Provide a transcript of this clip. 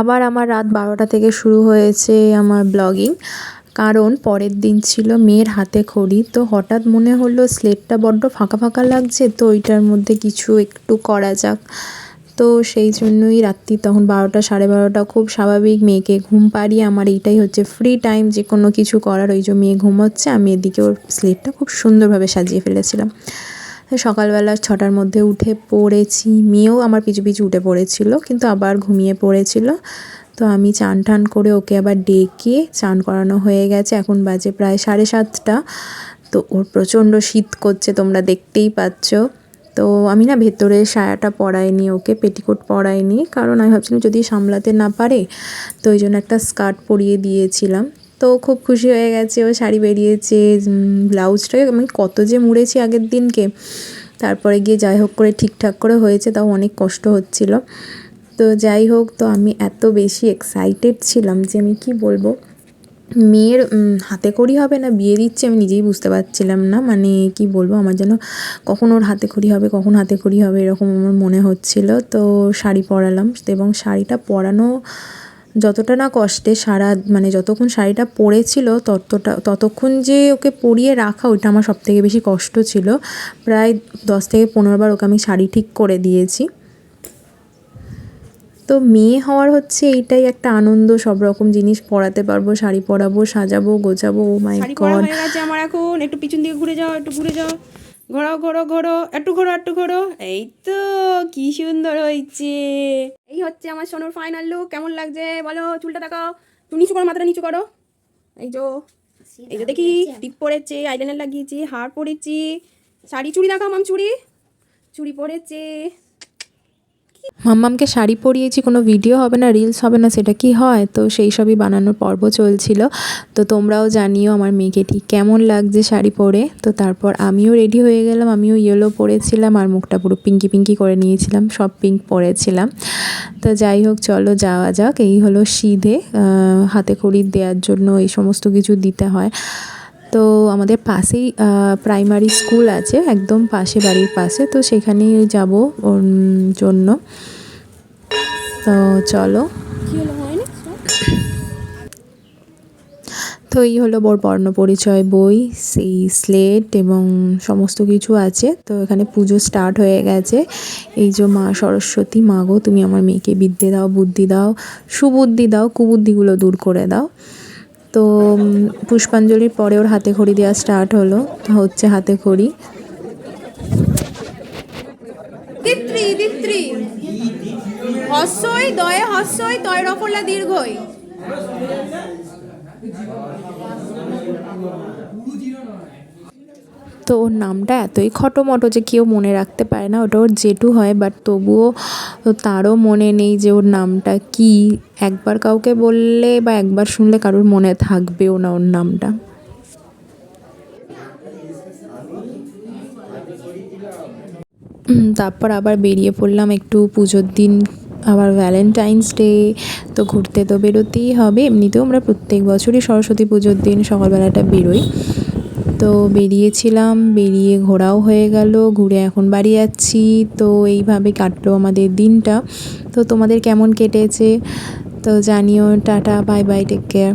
আবার আমার রাত বারোটা থেকে শুরু হয়েছে আমার ব্লগিং। কারণ পরের দিন ছিল মেয়ের হাতে খড়ি, তো হঠাৎ মনে হলো স্লেটটা বড্ড ফাঁকা ফাঁকা লাগছে, তো ওইটার মধ্যে কিছু একটু করা যাক। তো সেই জন্যই রাত্রি তখন বারোটা, সাড়ে বারোটা খুব স্বাভাবিক, মেয়েকে ঘুম পাড়িয়ে আমার এইটাই হচ্ছে ফ্রি টাইম যে কোনো কিছু করার, ওই যে মেয়ে ঘুমোচ্ছে, আমি এদিকে ওর স্লেটটা খুব সুন্দরভাবে সাজিয়ে ফেলেছিলাম। সকালবেলা ছটার মধ্যে উঠে পড়েছি। মেয়েও আমার পিছু পিছু উঠে পড়েছিল, কিন্তু আবার ঘুমিয়ে পড়েছিল। তো আমি চান টান করে ওকে আবার ডেকে চান করানো হয়ে গেছে। এখন বাজে প্রায় সাড়ে সাতটা। তো ওর প্রচণ্ড শীত করছে, তোমরা দেখতেই পাচ্ছ। তো আমি না ভেতরে সায়াটা পরাইনি, ওকে পেটিকোট পরাইনি। কারণ আমি ভাবছিলাম যদি সামলাতে না পারে, তো ওই জন্য একটা স্কার্ট পরিয়ে দিয়েছিলাম। তো খুব খুশি হয়ে গেছে, ও শাড়ি বেরিয়েছে ব্লাউজটাকে আমি কত যে মুড়েছি আগের দিনকে। তারপরে গিয়ে যাই হোক করে ঠিকঠাক করে হয়েছে, তাও অনেক কষ্ট হচ্ছিল। তো যাই হোক, তো আমি এত বেশি এক্সাইটেড ছিলাম যে আমি কি বলব? মেয়ের হাতে করি হবে না, বিয়ে দিচ্ছে আমি নিজেই বুঝতে পারছিলাম না। মানে কি বলব, আমার যেন কখন ওর হাতে খড়ি হবে, কখন হাতে খড়ি হবে, এরকম আমার মনে হচ্ছিল। তো শাড়ি পরালাম এবং শাড়িটা পরানো যতটা না কষ্টে সারা মানে যতক্ষণ শাড়িটা পরেছিল ততটা ততক্ষণ যে ওকে পরিয়ে রাখা ওইটা আমার সবথেকে বেশি কষ্ট ছিল। প্রায় দশ থেকে পনেরো বার ওকে আমি শাড়ি ঠিক করে দিয়েছি। তো মেয়ে হওয়ার হচ্ছে এইটাই একটা আনন্দ সব রকম জিনিস পরাতে পারব শাড়ি পরাবো সাজাবো গোছাবো ও মাই গড। আমার এখন। একটু পিছন দিকে ঘুরে যাও একটু ঘুরে যাও। ঘোরো ঘোরো ঘোরো, একটু ঘোরো একটু ঘোরো। এই তো, কি সুন্দর হয়েছে। এই হচ্ছে আমার সোনোর ফাইনাল লুক কেমন লাগছে? বলো, চুলটা দেখাও। তুমি নিচু করো, মাথাটা নিচু করো। এই যো এই যে দেখি, টিপ পরেছে আইলাইনার লাগিয়েছি, হার পরেছি। শাড়ি চুড়ি দেখাও, মাম, চুড়ি। চুড়ি পরেছে। মাম্মামকে শাড়ি পরিয়েছি, কোনো ভিডিও হবে না রিলস হবে না, সেটা কি হয়? তো সেই সবই বানানোর পর্ব চলছিল। তো তোমরাও জানিও আমার মেয়েকে ঠিক কেমন লাগছে শাড়ি পরে। তো তারপর আমিও রেডি হয়ে গেলাম, আমিও ইয়েলো পরেছিলাম আর মুখটা পুরো পিঙ্কি পিঙ্কি করে নিয়েছিলাম, সব পিঙ্ক পরেছিলাম। তো যাই হোক, চলো যাওয়া যাক। এই হলো সিধে হাতে খড়ি দেওয়ার জন্য এই সমস্ত কিছু দিতে হয়। তো আমাদের পাশেই প্রাইমারি স্কুল আছে একদম পাশে বাড়ির পাশে তো সেখানেই যাব ওর জন্য। তো চলো। তো এই হলো বড় বর্ণ পরিচয় বই সেই স্লেট এবং সমস্ত কিছু আছে। তো এখানে পুজো স্টার্ট হয়ে গেছে। এই যে মা সরস্বতী মা গো তুমি আমার মেয়েকে বিদ্যে দাও বুদ্ধি দাও সুবুদ্ধি দাও কুবুদ্ধিগুলো দূর করে দাও। তো পুষ্পাঞ্জলির পরে ওর হাতে খড়ি দেওয়া স্টার্ট হলো। হচ্ছে হাতে খড়ি। দয়ে হস্যই, তয় রফলা দীর্ঘই। তো ওর নামটা এতই খটোমটো যে কেউ মনে রাখতে পারে না। ওটা ওর জেঠু হয় বাট তবুও তারও মনে নেই যে ওর নামটা কি। একবার কাউকে বললে বা একবার শুনলে কারোর মনে থাকবেও না ওর নামটা। তারপর আবার বেরিয়ে পড়লাম একটু পুজোর দিন। আবার ভ্যালেন্টাইন্স ডে তো ঘুরতে তো বেরোতেই হবে। এমনিতেও আমরা প্রত্যেক বছরই সরস্বতী পুজোর দিন সকালবেলাটা বেরোই। তো বেরিয়েছিলাম, বেরিয়ে ঘোরাও হয়ে গেল, ঘুরে এখন বাড়ি যাচ্ছি। তো এইভাবে কাটলো আমাদের দিনটা। তো তোমাদের কেমন কেটেছে? তো জানিও, tata bye bye take care